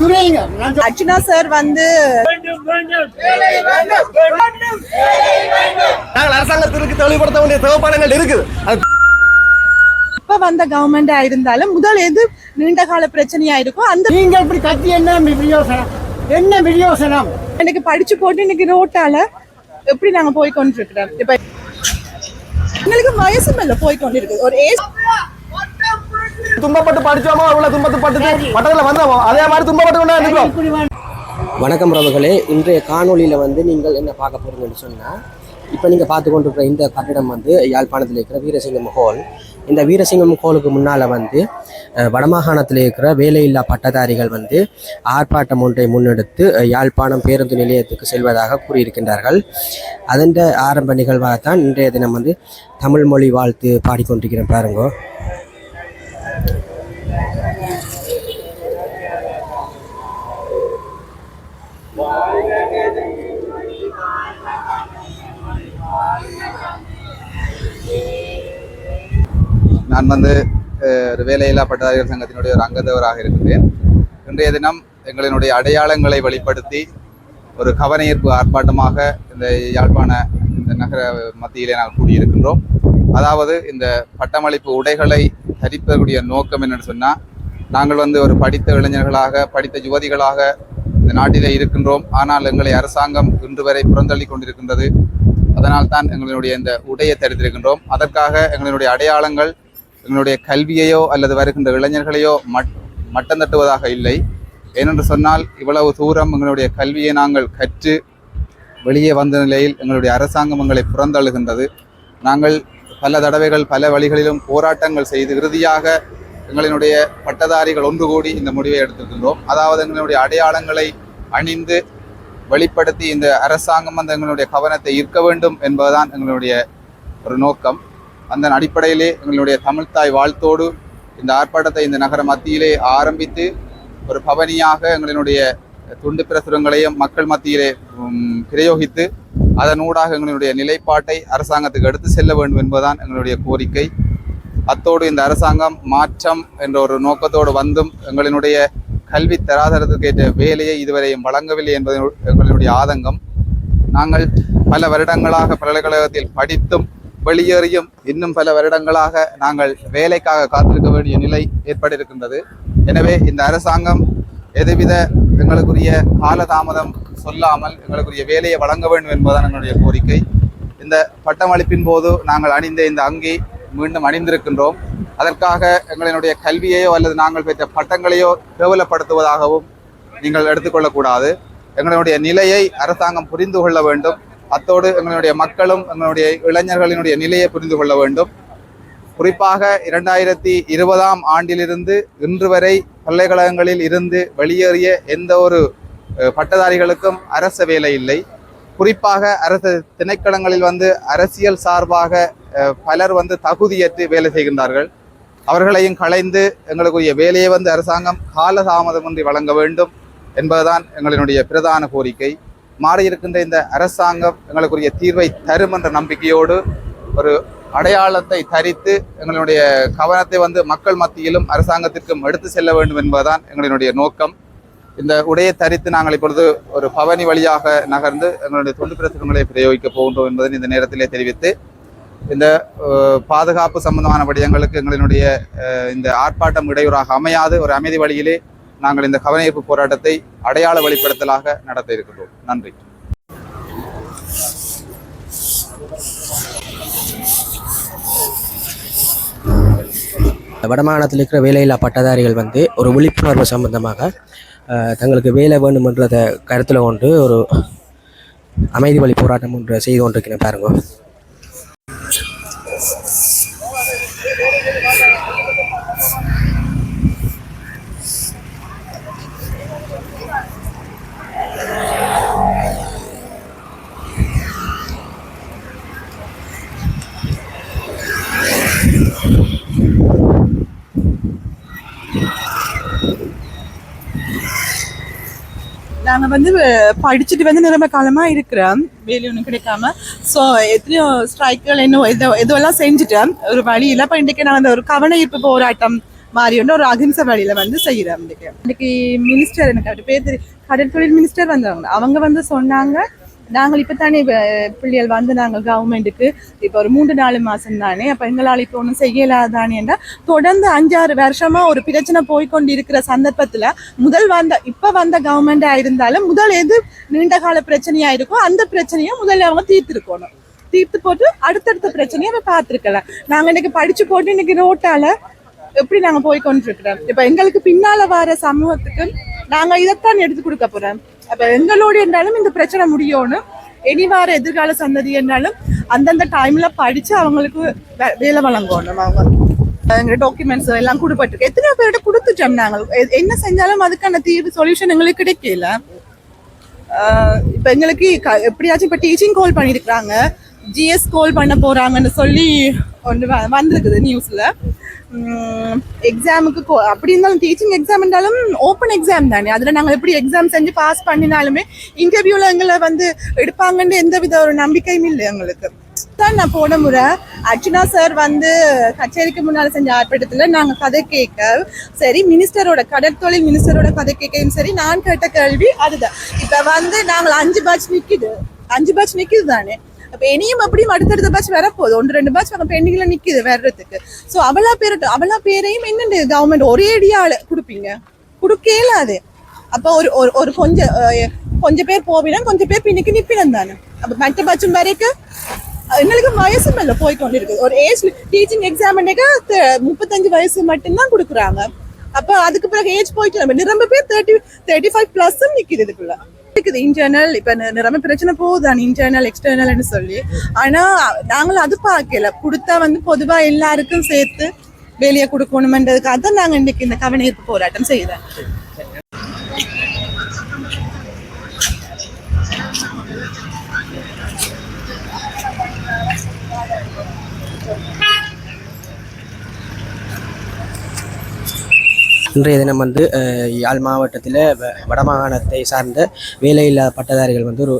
துறையுங்க சொல்றேன். அர்ச்சனா சார் வந்து நாங்கள் அரசாங்கத்திற்கு தெளிவுபடுத்த வேண்டிய தேவைப்பாடுகள் இருக்குது. அது இப்ப வந்த கவர்மெண்டா இருந்தாலும் முதல் எது நீண்ட கால பிரச்சனையா இருக்கும் அந்த நீங்க இப்படி கத்தி என்ன விநியோசனம் என்ன விநியோசனம் எனக்கு படிச்சு போட்டு இன்னைக்கு ரோட்டால எப்படி நாங்க போய் கொண்டிருக்கிறோம் இப்ப எங்களுக்கு வயசு மேல போய் கொண்டிருக்கு ஒரு ஏஜ் துன்பப்பட்டு படிச்சோமோ அவ்வளவு துன்பத்து பட்டு பட்டத்துல வந்தோமோ அதே மாதிரி துன்பப்பட்டு கொண்டா வேணும். வணக்கம் ரவர்களே இன்றைய காணொளியில் வந்து நீங்கள் என்ன பார்க்க போறீங்கன்னு சொன்னால் இப்போ நீங்கள் பார்த்து கொண்டிருக்கிற இந்த கட்டிடம் வந்து யாழ்ப்பாணத்தில் இருக்கிற வீரசிங்கம் ஹால். இந்த வீரசிங்கம் ஹாலுக்கு முன்னால் வந்து வடமாகாணத்தில் இருக்கிற வேலையில்லா பட்டதாரிகள் வந்து ஆர்ப்பாட்டம் ஒன்றை முன்னெடுத்து யாழ்ப்பாணம் பேருந்து நிலையத்துக்கு செல்வதாக கூறியிருக்கின்றார்கள். அதன் ஆரம்ப நிகழ்வாகத்தான் இன்றைய தினம் வந்து தமிழ் மொழி வாழ்த்து பாடிக்கொண்டிருக்கிறேன் பாருங்கோ. நான் வந்து ஒரு வேலையில்லா பட்டதாரிகள் சங்கத்தினுடைய ஒரு அங்கத்தவராக இருக்கின்றேன். இன்றைய தினம் எங்களினுடைய அடையாளங்களை வெளிப்படுத்தி ஒரு கவனஈர்ப்பு ஆர்ப்பாட்டமாக இந்த யாழ்ப்பாண இந்த நகர மத்தியிலே நாங்கள் கூடியிருக்கின்றோம். அதாவது இந்த பட்டமளிப்பு உடைகளை தரிப்பதற்குரிய நோக்கம் என்னென்னு சொன்னால் நாங்கள் வந்து ஒரு படித்த இளைஞர்களாக படித்த யுவதிகளாக இந்த நாட்டிலே இருக்கின்றோம். ஆனால் எங்களை அரசாங்கம் இன்று வரை புறந்தள்ளி கொண்டிருக்கின்றது. அதனால் தான் எங்களுடைய இந்த உடையை தரித்திருக்கின்றோம் அதற்காக எங்களுடைய அடையாளங்கள் எங்களுடைய கல்வியையோ அல்லது வருகின்ற இளைஞர்களையோ மட் மட்டம் தட்டுவதாக இல்லை. ஏனென்று சொன்னால் இவ்வளவு தூரம் எங்களுடைய கல்வியை நாங்கள் கற்று வெளியே வந்த நிலையில் எங்களுடைய அரசாங்கம் எங்களை புறந்தள்ளுகின்றது. நாங்கள் பல தடவைகள் பல வழிகளிலும் போராட்டங்கள் செய்து இறுதியாக எங்களினுடைய பட்டதாரிகள் ஒன்று கூடி இந்த முடிவை எடுத்திருக்கின்றோம். அதாவது எங்களுடைய அடையாளங்களை அணிந்து வெளிப்படுத்தி இந்த அரசாங்கம் வந்து எங்களுடைய கவனத்தை ஈர்க்க வேண்டும் என்பதுதான் எங்களுடைய ஒரு நோக்கம். அந்த அடிப்படையிலே எங்களுடைய தமிழ்த்தாய் வாழ்த்தோடு இந்த ஆர்ப்பாட்டத்தை இந்த நகர மத்தியிலே ஆரம்பித்து ஒரு பவனியாக எங்களினுடைய துண்டு பிரசுரங்களையும் மக்கள் மத்தியிலே பிரயோகித்து அதனூடாக எங்களுடைய நிலைப்பாட்டை அரசாங்கத்துக்கு எடுத்து செல்ல வேண்டும் என்பதுதான் எங்களுடைய கோரிக்கை. அத்தோடு இந்த அரசாங்கம் மாற்றம் என்ற ஒரு நோக்கத்தோடு வந்தும் எங்களினுடைய கல்வி தராதரத்துக்கு ஏற்ற வேலையை இதுவரையும் வழங்கவில்லை என்பது எங்களுடைய ஆதங்கம். நாங்கள் பல வருடங்களாக பல்கலைக்கழகத்தில் படித்தும் வெளியேறியும் இன்னும் பல வருடங்களாக நாங்கள் வேலைக்காக காத்திருக்க வேண்டிய நிலை ஏற்பட்டிருக்கின்றது. எனவே இந்த அரசாங்கம் எதுவித எங்களுக்குரிய காலதாமதம் சொல்லாமல் எங்களுக்குரிய வேலையை வழங்க வேண்டும் என்பதுதான் எங்களுடைய கோரிக்கை. இந்த பட்டமளிப்பின் போது நாங்கள் அணிந்த இந்த அங்கி மீண்டும் அணிந்திருக்கின்றோம். அதற்காக எங்களினுடைய கல்வியையோ அல்லது நாங்கள் பெற்ற பட்டங்களையோ கேவலப்படுத்துவதாகவும் நீங்கள் எடுத்துக்கொள்ளக்கூடாது. எங்களுடைய நிலையை அரசாங்கம் புரிந்து கொள்ள வேண்டும். அத்தோடு எங்களுடைய மக்களும் எங்களுடைய இளைஞர்களினுடைய நிலையை புரிந்து கொள்ள வேண்டும். குறிப்பாக இரண்டாயிரத்தி இருபதாம் ஆண்டிலிருந்து இன்று வரை பல்கலைக்கழகங்களில் இருந்து வெளியேறிய எந்த ஒரு பட்டதாரிகளுக்கும் அரச வேலை இல்லை. குறிப்பாக அரசு திணைக்களங்களில் வந்து அரசியல் சார்பாக பலர் வந்து தகுதியற்று வேலை செய்கின்றார்கள். அவர்களையும் களைந்து எங்களுக்குரிய வேலையை வந்து அரசாங்கம் காலதாமதமின்றி வழங்க வேண்டும் என்பதுதான் எங்களினுடைய பிரதான கோரிக்கை. மாறியிருக்கின்ற இந்த அரசாங்கம் எங்களுக்குரிய தீர்வை தரும் என்ற நம்பிக்கையோடு ஒரு அடையாளத்தை தரித்து எங்களுடைய கவனத்தை வந்து மக்கள் மத்தியிலும் அரசாங்கத்திற்கும் எடுத்து செல்ல வேண்டும் என்பதுதான் எங்களினுடைய நோக்கம். இந்த உடையை தரித்து நாங்கள் இப்பொழுது ஒரு பவனி வழியாக நகர்ந்து எங்களுடைய தொண்டு பிரசுரங்களை பிரயோகிக்க போகின்றோம் என்பதை இந்த நேரத்திலே தெரிவித்து இந்த பாதுகாப்பு சம்பந்தமான விடயங்களுக்கு எங்களினுடைய இந்த ஆர்ப்பாட்டம் இடையூறாக அமையாது. ஒரு அமைதி வழியிலே நாங்கள் இந்த கவனஈர்ப்பு போராட்டத்தை அடையாள வெளிப்படுத்தலாக நடத்த இருக்கின்றோம். நன்றி. வடமாநிலத்தில் இருக்கிற வேலையில்லா பட்டதாரிகள் வந்து ஒரு விழிப்புணர்வு சம்பந்தமாக தங்களுக்கு வேலை வேண்டுமென்றதை கருத்தில் கொண்டு ஒரு அமைதி வழி போராட்டம் ஒன்று செய்து கொண்டிருக்கிறேன் பாருங்க. நாங்க வந்து படிச்சுட்டு வந்து நிரம்ப காலமா இருக்கிறோம். வேலை ஒன்றும் கிடைக்காம. ஸோ எத்தனையோ ஸ்ட்ரைக்குகள் என்ன எதோ எதுவெல்லாம் செஞ்சுட்டேன் ஒரு வழி இல்லை இப்போ இன்றைக்கு நான் அந்த ஒரு கவன ஈர்ப்பு போராட்டம் மாதிரி ஒரு அகிம்சை வழியில வந்து செய்கிறேன் இன்னைக்கு இன்னைக்கு மினிஸ்டர் எனக்கு அவர் பேர் தெரியும் கடற்தொழில் மினிஸ்டர் வந்தவங்க. அவங்க வந்து சொன்னாங்க நாங்கள் இப்போ தானே பிள்ளைகள் வந்து நாங்கள் கவர்மெண்ட்டுக்கு இப்போ ஒரு மூன்று நாலு மாதம் தானே அப்போ எங்களால் இப்போ ஒன்றும் செய்யலாதானேண்டா தொடர்ந்து அஞ்சாறு வருஷமா ஒரு பிரச்சனை போய்க்கொண்டு இருக்கிற சந்தர்ப்பத்தில் முதல் வந்த இப்போ வந்த கவர்மெண்ட்டாக இருந்தாலும் முதல் எது நீண்ட கால பிரச்சனையாக இருக்கோ அந்த பிரச்சனையை முதல்ல அவங்க தீர்த்திருக்கணும். தீர்த்து போட்டு அடுத்தடுத்த பிரச்சனையை அவன் பார்த்துருக்கலாம் நாங்கள் இன்னைக்கு படிச்சு போட்டு இன்னைக்கு ரோட்டால் எப்படி நாங்கள் போய் கொண்டிருக்கிறோம் இப்போ எங்களுக்கு பின்னால் வர சமூகத்துக்கு நாங்கள் இதைத்தான் எடுத்து கொடுக்க போறோம். அப்போ எங்களோடு என்றாலும் இந்த பிரச்சனை முடியணும் இனி வார எதிர்கால சந்ததி என்றாலும் அந்தந்த டைம்ல படிச்சு அவங்களுக்கு வே- வேலை வழங்கணும் அவங்க. எங்க டாக்குமெண்ட்ஸ் எல்லாம் கொடுப்பட்டிருக்கு. எத்தனை பேர்கிட்ட கொடுத்துட்டோம் நாங்கள். எ- என்ன செஞ்சாலும் அதுக்கான தீர்வு சொல்யூஷன் எங்களுக்கு கிடைக்கல. இப்போ இப்ப எங்களுக்கு க- எப்படியாச்சும் இப்ப டீச்சிங் கால் பண்ணியிருக்கிறாங்க ஜிஎஸ் கோல் பண்ண போறாங்கன்னு சொல்லி ஒன்று வ- வந்திருக்குது நியூஸில் எக்ஸாமுக்கு கோ அப்படி இருந்தாலும் டீச்சிங் எக்ஸாம் இருந்தாலும் ஓப்பன் எக்ஸாம் தானே. அதில் நாங்கள் எப்படி எக்ஸாம் செஞ்சு பாஸ் பண்ணினாலுமே இன்டர்வியூவில் எங்களை வந்து எடுப்பாங்கன்னு எந்த வித ஒரு நம்பிக்கையும் இல்லை எங்களுக்கு. தான் நான் போன முறை அர்ச்சனா சார் வந்து கச்சேரிக்கு முன்னால் செஞ்ச ஆர்ப்பாட்டத்தில் நாங்கள் கதை கேட்க சரி மினிஸ்டரோட கடற்தொழில் மினிஸ்டரோட கதை கேட்கவும் சரி நான் கேட்ட கேள்வி அதுதான். இப்போ வந்து நாங்கள் அஞ்சு பேட்ச் நிற்கிது அஞ்சு பேட்ச் நிற்கிது தானே. அப்ப இனியும் அப்படியும் அடுத்தடுத்த பேட்ச் வரப்போகுது. ஒன்று ரெண்டு பேட்ச் அவங்க பெண்டிங்கில் நிற்கிது வர்றதுக்கு. ஸோ அவளா பேர் அவளா பேரையும் என்னண்டு கவர்மெண்ட் ஒரே அடியால கொடுப்பீங்க? கொடுக்கல அது. அப்ப ஒரு ஒரு ஒரு கொஞ்சம் கொஞ்சம் பேர் போவினா கொஞ்சம் பேர் பின்னுக்கு நிற்பினம் தானே. அப்ப மற்ற பேட்சும் வரைக்கும் எங்களுக்கு வயசும் இல்லை போய்கொண்டிருக்குது ஒரு ஏஜ் டீச்சிங் எக்ஸாம் முப்பத்தஞ்சு வயசு மட்டும்தான் கொடுக்குறாங்க. அப்ப அதுக்கு பிறகு ஏஜ் போயிட்டு நம்ம நிரம்ப பேர் தேர்ட்டி தேர்ட்டி ஃபைவ் ப்ளஸ்ஸும் நிற்கிது இதுக்குள்ள. இருக்குது இன்டர்னல் இப்ப நிறம பிரச்சனை போகுதான் இன்டர்னல் எக்ஸ்டர்னல்னு சொல்லி. ஆனா நாங்களும் அது பார்க்கல. கொடுத்தா வந்து பொதுவா எல்லாருக்கும் சேர்த்து வெளியே கொடுக்கணுமன்றதுக்காக தான் நாங்க இன்னைக்கு இந்த கவனிப்பு போராட்டம் செய்தோம் இன்றைய தினம் வந்து யாழ் மாவட்டத்தில் வ- வடமாகாணத்தை சார்ந்த வேலையில்லா பட்டதாரிகள் வந்து ஒரு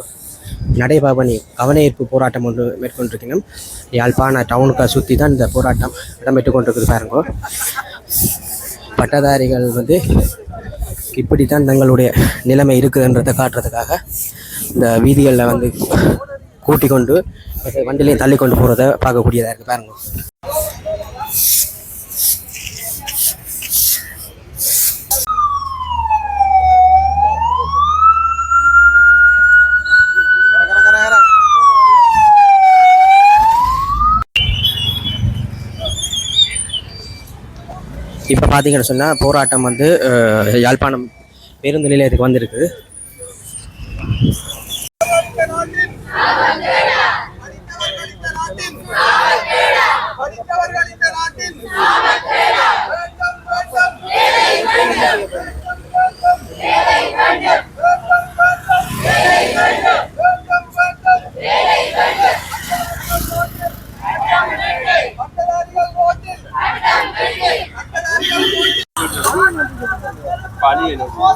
நடைபாபணி கவனஈர்ப்பு போராட்டம் ஒன்று மேற்கொண்டிருக்கணும். யாழ்ப்பாண டவுனுக்கு சுற்றி தான் இந்த போராட்டம் இடம்பெற்று கொண்டிருக்குது பாருங்க. பட்டதாரிகள் வந்து இப்படி தான் தங்களுடைய நிலைமை இருக்குதுன்றதை காட்டுறதுக்காக இந்த வீதிகளில் வந்து கூட்டி கொண்டு வண்டிலையும் தள்ளி கொண்டு போகிறத பார்க்கக்கூடியதாக இருக்குது பாருங்க. இப்போ பார்த்தீங்கன்னு சொன்னால் போராட்டம் வந்து யாழ்ப்பாணம் பேருந்து நிலையத்துக்கு வந்திருக்கு.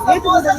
没多少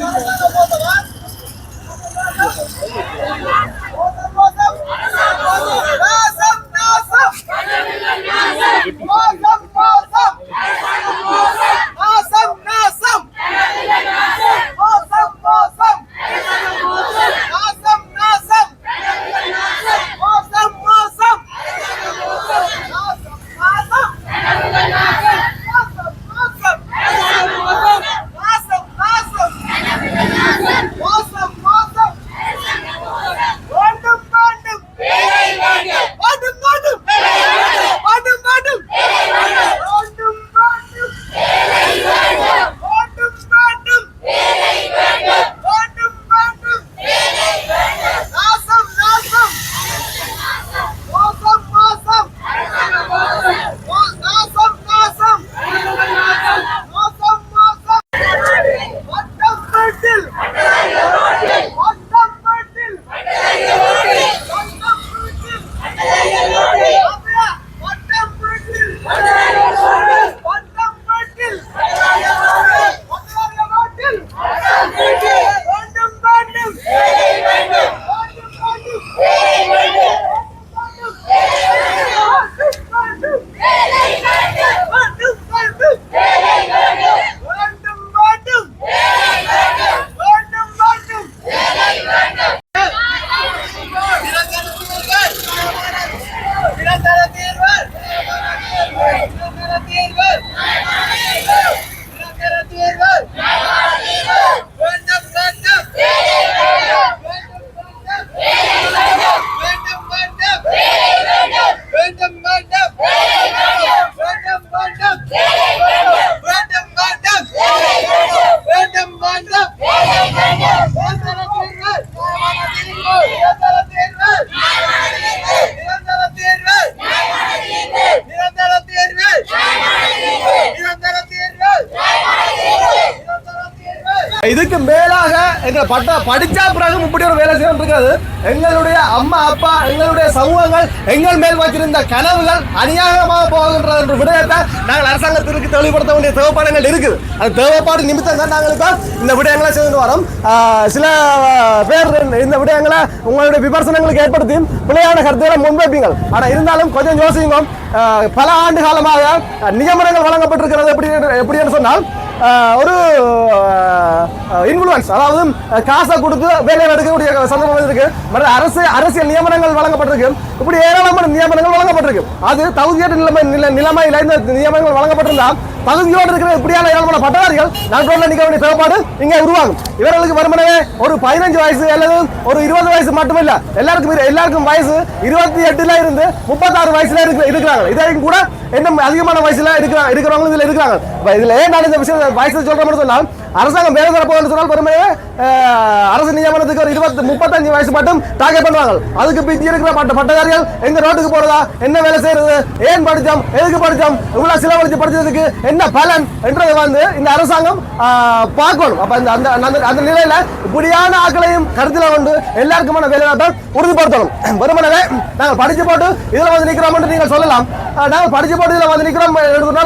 இதுக்கு மேலாக எங்களை பட்ட படிச்சா பிறகு இப்படி ஒரு வேலை செய்யணும் இருக்கிறது எங்களுடைய அம்மா அப்பா எங்களுடைய சமூகங்கள் எங்கள் மேல் வச்சிருந்த கனவுகள் அநியாயமாக போகின்றது என்ற விடயத்தை நாங்கள் அரசாங்கத்திற்கு தெளிவுபடுத்த வேண்டிய தேவைப்பாடுகள் இருக்குது. அந்த தேவைப்பாடு நிமித்தம் தான் நாங்கள் இப்போ இந்த விடயங்களை செய்து வரோம். சில பேர் இந்த விடயங்களை உங்களுடைய விமர்சனங்களுக்கு ஏற்படுத்தி பிள்ளையான கருத்துக்களை முன்வைப்பீங்கள் ஆனால் இருந்தாலும் கொஞ்சம் யோசிங்க பல ஆண்டு காலமாக நியமனங்கள் வழங்கப்பட்டிருக்கிறது எப்படி என்று- எப்படி என்று சொன்னால் ஒரு இன்ஃப்ளூயன்ஸ் அதாவது காசை கொடுத்து வேலையை எடுக்கக்கூடிய சந்தர்ப்பம் இருக்கு. மற்ற அரசு அரசியல் நியமனங்கள் வழங்கப்பட்டிருக்கு. இப்படி ஏராளமான நியமனங்கள் வழங்கப்பட்டிருக்கு. அது தகுதியற்ற நிலைமை நில நிலைமையில் இந்த நியமனங்கள் வழங்கப்பட்டிருந்தால் தகுதியோடு இருக்கிற இப்படியான ஏராளமான பட்டதாரிகள் நாட்டோட நிற்க வேண்டிய தேவைப்பாடு இங்கே உருவாகும். இவர்களுக்கு வருமானமே ஒரு பதினஞ்சு வயசு அல்லது ஒரு இருபது வயசு மட்டும் எல்லாருக்கும் எல்லாருக்கும் வயசு இருபத்தி எட்டுல இருந்து முப்பத்தாறு வயசுல இருக்கு இருக்கிறாங்க இதையும் கூட இன்னும் அதிகமான வயசுல இருக்கிற இருக்கிறவங்களும் இதுல இருக்கிறாங்க இதுல ஏன் நான் இந்த விஷயம் வயசு சொல்றேன் சொன்னால் அரசாங்கம் வேலை தரப்போன்னு சொன்னால் பெருமையே அரசு நியமனத்துக்கு ஒரு இருபத்தி முப்பத்தஞ்சு வயசு மட்டும் டார்கெட் பண்ணுவாங்க அதுக்கு பிந்தி இருக்கிற பட்ட பட்டதாரிகள் எங்க ரோட்டுக்கு போறதா? என்ன வேலை செய்யறது? ஏன் படித்தோம் எதுக்கு படித்தோம் இவ்வளவு செலவழிச்சு படிச்சதுக்கு என்ன பலன் என்றதை வந்து இந்த அரசாங்கம் பார்க்கணும். அப்ப இந்த அந்த அந்த- அந்த நிலையில இப்படியான ஆக்களையும் கருத்தில் கொண்டு எல்லாருக்குமான வேலையாட்டம் உறுதிப்படுத்தணும். வெறுமனவே நாங்கள் படிச்சு போட்டு இதுல வந்து நிக்கிறோம் என்று நீங்கள் சொல்லலாம். நாங்கள் படிச்சு போட்டு இதுல வந்து நிக்கிறோம்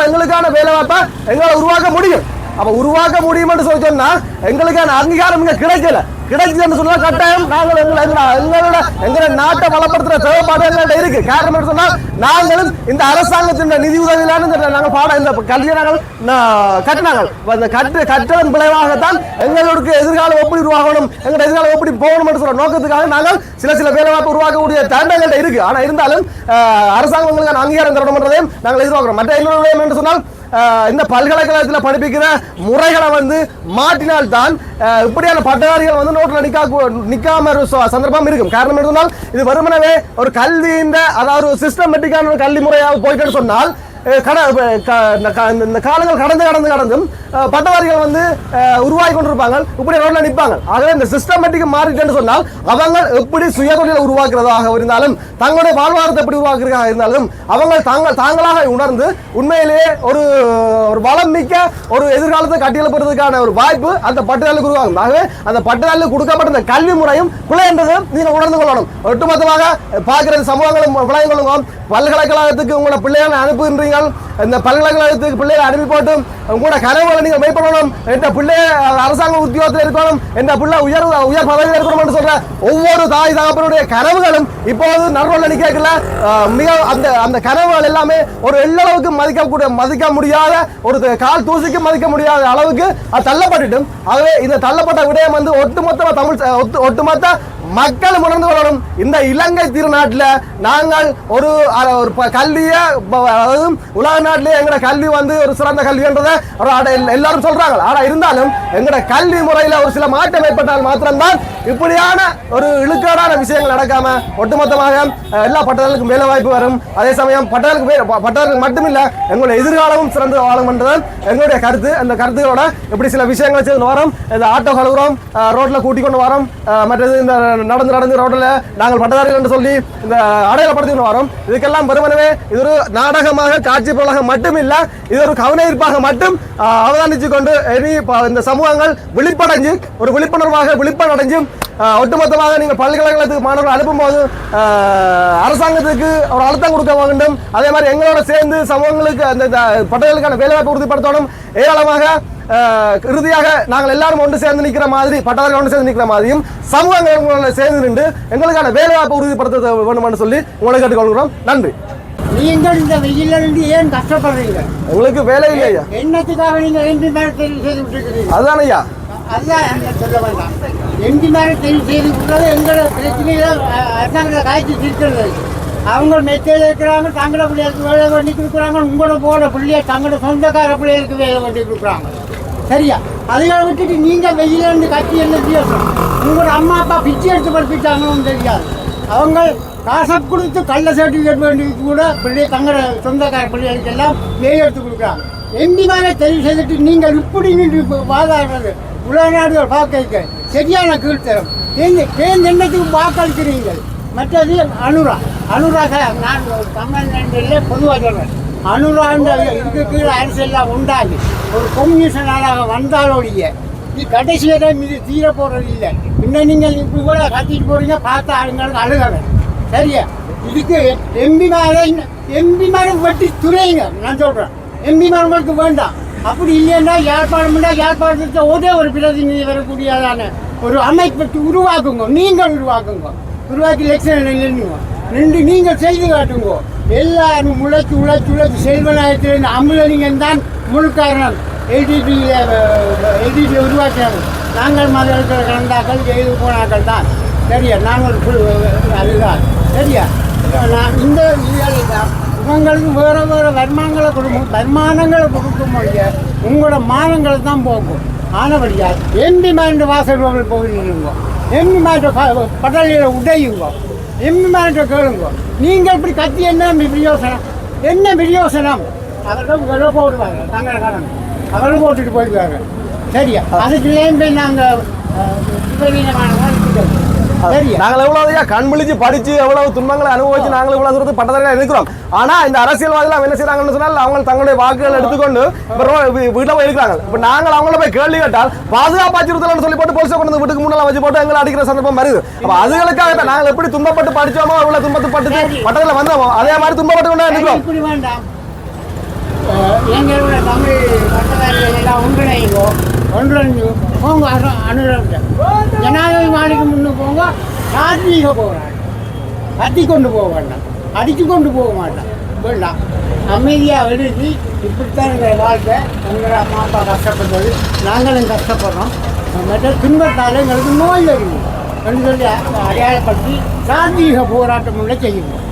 எங்களுக்கான வேலைவாய்ப்பை எங்களால் உருவாக்க முடியும். அப்ப உருவாக்க முடியும்னு சொல்லி சொன்னா எங்களுக்கான அங்கீகாரம் இங்க கிடைக்கல. கிடைச்சதுன்னு சொன்னா கட்டாயம் நாங்கள் எங்களை எங்களோட எங்களோட எங்களோட நாட்டை வளப்படுத்துற தேவைப்பாடு எங்கள்கிட்ட இருக்கு. காரணம் என்ன சொன்னா நாங்களும் இந்த அரசாங்கத்தின் நிதி உதவியிலான இந்த நாங்கள் பாட இந்த கல்வியை நாங்கள் கட்டினாங்க. இந்த கட்டு கற்றதன் விளைவாகத்தான் எங்களுக்கு எதிர்காலம் எப்படி உருவாகணும் எங்களோட எதிர்காலம் எப்படி போகணும்னு சொல்ற நோக்கத்துக்காக நாங்கள் சில சில வேலை வாய்ப்பு உருவாக்கக்கூடிய தண்டங்கள்ட்ட இருக்கு. ஆனா இருந்தாலும் அரசாங்கம் எங்களுக்கு அங்கீகாரம் தரணும்ன்றதையும் நாங்கள் எதிர்பார்க்கிறோம். மற்ற இன்னொரு என்று சொன்னால் இந்த பல்கலைக்கழகத்தில் படிப்பிக்கிற முறைகளை வந்து மாற்றினால்தான் இப்படியான பட்டதாரிகள் வந்து நோட்டில் நிக்கா நிற்காம ஒரு சந்தர்ப்பம் இருக்கும். காரணம் என்ன இது வருமனவே ஒரு கல்வியின் அதாவது ஒரு சிஸ்டமேட்டிக்கான ஒரு கல்வி முறையாக போய்கிட்டு சொன்னால் கட க- இந்த இந்த காலங்கள் கடந்து கடந்து கடந்தும் பட்டவாரிகள் பட்டதாரிகள் வந்து உருவாகி கொண்டிருப்பாங்க. இப்படி ரோட்ல நிற்பாங்க. ஆகவே இந்த சிஸ்டமேட்டிக் மாறிட்டேன்னு சொன்னால் அவங்க எப்படி சுய சுயதொழிலை உருவாக்குறதாக இருந்தாலும் தங்களுடைய வாழ்வாதாரத்தை எப்படி உருவாக்குறதாக இருந்தாலும் அவங்க தாங்கள் தாங்களாக உணர்ந்து உண்மையிலேயே ஒரு ஒரு வளம் மிக்க ஒரு எதிர்காலத்தை கட்டியெழுப்புறதுக்கான ஒரு வாய்ப்பு அந்த பட்டதாரிக்கு உருவாகும். ஆகவே அந்த பட்டதாரிகளுக்கு கொடுக்கப்பட்ட இந்த கல்வி முறையும் பிழை என்றதை நீங்கள் உணர்ந்து கொள்ளணும். ஒட்டுமொத்தமாக பார்க்கிற சமூகங்களும் விளையங்களும் பல்கலைக்கழகத்துக்கு உங்களோட பிள்ளைகளை நீங்கள் இந்த பல்கலைக்கழகத்துக்கு பிள்ளைகளை அனுப்பி போட்டு உங்களோட கனவுகளை நீங்கள் மேம்படணும் என்ற பிள்ளை அரசாங்க உத்தியோகத்தில் இருக்கணும். என்ற பிள்ளை உயர் உயர் பதவியில் இருக்கணும் என்று சொல்ற ஒவ்வொரு தாய் தகப்பனுடைய கனவுகளும் இப்போது நடுவில் நிற்கல மிக அந்த அந்த கனவுகள் எல்லாமே ஒரு எள்ளளவுக்கு மதிக்கக்கூடிய மதிக்க முடியாத ஒரு கால் தூசிக்கு மதிக்க முடியாத அளவுக்கு அது தள்ளப்பட்டுட்டும். ஆகவே இந்த தள்ளப்பட்ட விடயம் வந்து ஒட்டுமொத்த தமிழ் ஒட்டுமொத்த மக்கள் உணர்ந்து கொள்ளணும். இந்த இலங்கை திருநாட்டில் நாங்கள் ஒரு ஒரு ப- கல்வியை அதாவது உலக நாட்டிலே எங்களோட கல்வி வந்து ஒரு சிறந்த கல்வின்றதை எல்லாரும் சொல்கிறாங்க ஆனால் இருந்தாலும் எங்களோட கல்வி முறையில் ஒரு சில மாற்றம் ஏற்பட்டால் மாத்திரம்தான் இப்படியான ஒரு இழுக்காடான விஷயங்கள் நடக்காம ஒட்டுமொத்தமாக எல்லா பட்டதாரிகளுக்கும் வேலை வாய்ப்பு வரும். அதே சமயம் பட்டதாரிகளுக்கு வே- மட்டுமில்லை எங்களுடைய எதிர்காலமும் சிறந்து வாழும் என்றது எங்களுடைய கருத்து. அந்த கருத்துகளோட இப்படி சில விஷயங்களை செய்து வரோம். இந்த ஆட்டோ கழுவுறோம் ரோட்டில் கூட்டி கொண்டு வரோம். மற்றது இந்த நடந்து நடந்து ரோட்டில் நாங்கள் பட்டதாரிகள் என்று சொல்லி இந்த அடையாளப்படுத்தி வரோம். இதுக்கெல்லாம் பெருமனவே இது ஒரு நாடகமாக காட்சி பொருளாக மட்டும் இல்லை இது ஒரு கவன ஈர்ப்பாக மட்டும் அவதானித்து கொண்டு இனி இந்த சமூகங்கள் விழிப்படைஞ்சு ஒரு விழிப்புணர்வாக விழிப்படைஞ்சும் ஒட்டுமொத்தமாக நீங்கள் பல்கலைக்கழகத்துக்கு மாணவர்கள் அனுப்பும்போது அரசாங்கத்துக்கு ஒரு அழுத்தம் கொடுக்க வேண்டும். அதே மாதிரி எங்களோட சேர்ந்து சமூகங்களுக்கு அந்த இந்த வேலைவாய்ப்பு உறுதிப்படுத்தணும். ஏராளமாக இறுதியாக நாங்கள் எல்லாரும் ஒன்று சேர்ந்து நிற்கிற மாதிரி பட்டதாரிகள் ஒன்று சேர்ந்து நிற்கிற மாதிரியும் சமூகங்களோட சேர்ந்து நின்று எங்களுக்கான வேலைவாய்ப்பு உறுதிப்படுத்த வேண்டும்னு சொல்லி உங்களை கேட்டுக்கொள்கிறோம். நன்றி. நீங்கள் இந்த இருந்து ஏன் கஷ்டப்படுறீங்க உங்களுக்கு வேலை இல்லையா? என்னத்துக்காக நீங்க ரெண்டு மேல தெரிவு செய்து விட்டுருக்கிறீங்க அதுதான் ஐயா. அதுதான் சொல்ல வேண்டாம். ரெண்டு மேல தெரிவு செய்து விட்டுறது எங்களோட பிரச்சனையில அரசாங்கத்தை காய்ச்சி தீர்க்கிறது அவங்க மெத்தையில் இருக்கிறாங்க தங்களோட பிள்ளைகளுக்கு வேலை பண்ணி கொடுக்குறாங்க உங்களோட போட பிள்ளைய தங்களோட சொந்தக்கார பிள்ளைகளுக்கு வேலை பண்ணி கொடுக்குறாங்க. சரியா? அதுகளை விட்டுட்டு நீங்கள் வெயில இருந்து கட்டி என்ன பேசணும் உங்களோட அம்மா அப்பா பிச்சை எடுத்து படிப்பிட்டாங்கன்னு தெரியாது. அவங்க காசை கொடுத்து கள்ள சர்டிஃபிகேட் வேண்டி கூட பிள்ளை தங்களோட சொந்தக்கார பிள்ளைகளுக்கு எல்லாம் வேலை எடுத்து கொடுக்குறாங்க. எம்பி மேலே தெரிவு செய்துட்டு நீங்கள் இப்படி நின்று வாதாடுறது. உலக நாடுகள் பார்க்க சரியான கீழ்த்தரம். தேர்ந்து தேர்ந்து என்னத்துக்கு வாக்களிக்கிறீர்கள்? மற்றது அனுரா. அனுராக நான் தமிழ்நாட்டில் பொதுவாக சொல்கிறேன் அனுராண்ட இதுக்கு கீழே அரசியல்லாம் உண்டாகி ஒரு கம்யூனிஸ்ட் நாடாக வந்தாலோடைய இது கடைசி வரை மீது தீர போகிறது இல்லை. இன்னும் நீங்கள் இப்படி கூட கத்திட்டு போறீங்க பார்த்த ஆளுங்களுக்கு அழுகவே சரியா? இதுக்கு எம்பி மேலே எம்பி மேலே வெட்டி துறையுங்க நான் சொல்கிறேன் எம்பி உங்களுக்கு வேண்டாம். அப்படி இல்லைன்னா யாழ்ப்பாணம்னா யாழ்ப்பாணத்தை ஒரே ஒரு பிரதிநிதி வரக்கூடியதான ஒரு அமைப்பை உருவாக்குங்க. நீங்கள் உருவாக்குங்க. உருவாக்கி எலெக்ஷன் நின்றுங்க நின்று நீங்கள் செய்து காட்டுங்க. எல்லாரும் உழைச்சி உழைச்சி உழைச்சி செல்வநாயகத்திலிருந்து அமுலனிங்கன் தான் முழுக்காரணம் எல்டிபியில் எல்டிபியை நாங்கள் மதத்தில் கலந்தாக்கள் எழுது போனாக்கள் தான். சரியா? நாங்கள் குழு அதுதான். சரியா? நான் இந்த இதில் இவங்களுக்கு வேறு வேறு வருமானங்களை கொடுக்கும் வருமானங்களை கொடுக்க முடியாது உங்களோட மானங்களை தான் போகும். ஆனபடியா எம்பி மாண்டு வாசல் போகிறீங்க எம்பி மாண்ட பட்டளையில் உடையுங்க. மாண்ட கேளுங்க. நீங்கள் இப்படி கத்தி என்ன பிரயோசனம் என்ன பிரயோசனம் அவர்கள் விலை போடுவாங்க தங்களை கடன் அவர்கள் போட்டுட்டு போயிடுவாங்க சரியா? அதுக்கு ஏன் போய் நாங்கள் விபரீதமான சரியா நாங்கள் எவ்வளவு ஐயா கண் விழிச்சு படிச்சு எவ்வளவு துன்பங்களை அனுபவிச்சு நாங்கள் இவ்வளவு தூரத்து பட்டதாரியா இருக்கிறோம். ஆனா இந்த அரசியல்வாதிகள் என்ன செய்றாங்கன்னு சொன்னால் அவங்க தங்களுடைய வாக்குகள் எடுத்துக்கொண்டு வீட்டுல போய் இருக்கிறாங்க. இப்ப நாங்கள் அவங்கள போய் கேள்வி கேட்டால் பாதுகாப்பு அச்சுறுத்தல் சொல்லி போட்டு போலீஸை கொண்டு வந்து வீட்டுக்கு முன்னால வச்சு போட்டு எங்களை அடிக்கிற சந்தர்ப்பம் வருது. அப்ப அதுகளுக்காக தான் நாங்கள் எப்படி துன்பப்பட்டு படிச்சோமோ அவ்வளவு துன்பத்து பட்டு பட்டத்துல வந்தோமோ அதே மாதிரி துன்பப்பட்டு கொண்டு இருக்கிறோம். எங்களோட தமிழ் பட்டதாரிகள் எல்லாம் ஒன்றிணைங்கோ ஒன்றிணைஞ்சு ஜனாதிபதி போங்க போராட்டம் போகிறாங்க கத்தி கொண்டு போக வேண்டாம். அடித்து கொண்டு போக மாட்டான். வேண்டாம். அமைதியாக எழுதி இப்படித்தான் எங்கள் வாழ்க்கை. எங்கள் அம்மா அப்பா கஷ்டப்பட்டது. நாங்களும் கஷ்டப்படுறோம். மற்ற துன்பத்தால் எங்களுக்கு நோய் வருது என்று சொல்லி அடையாளப்படுத்தி சாத்வீக போராட்டம் உள்ள செய்யணும்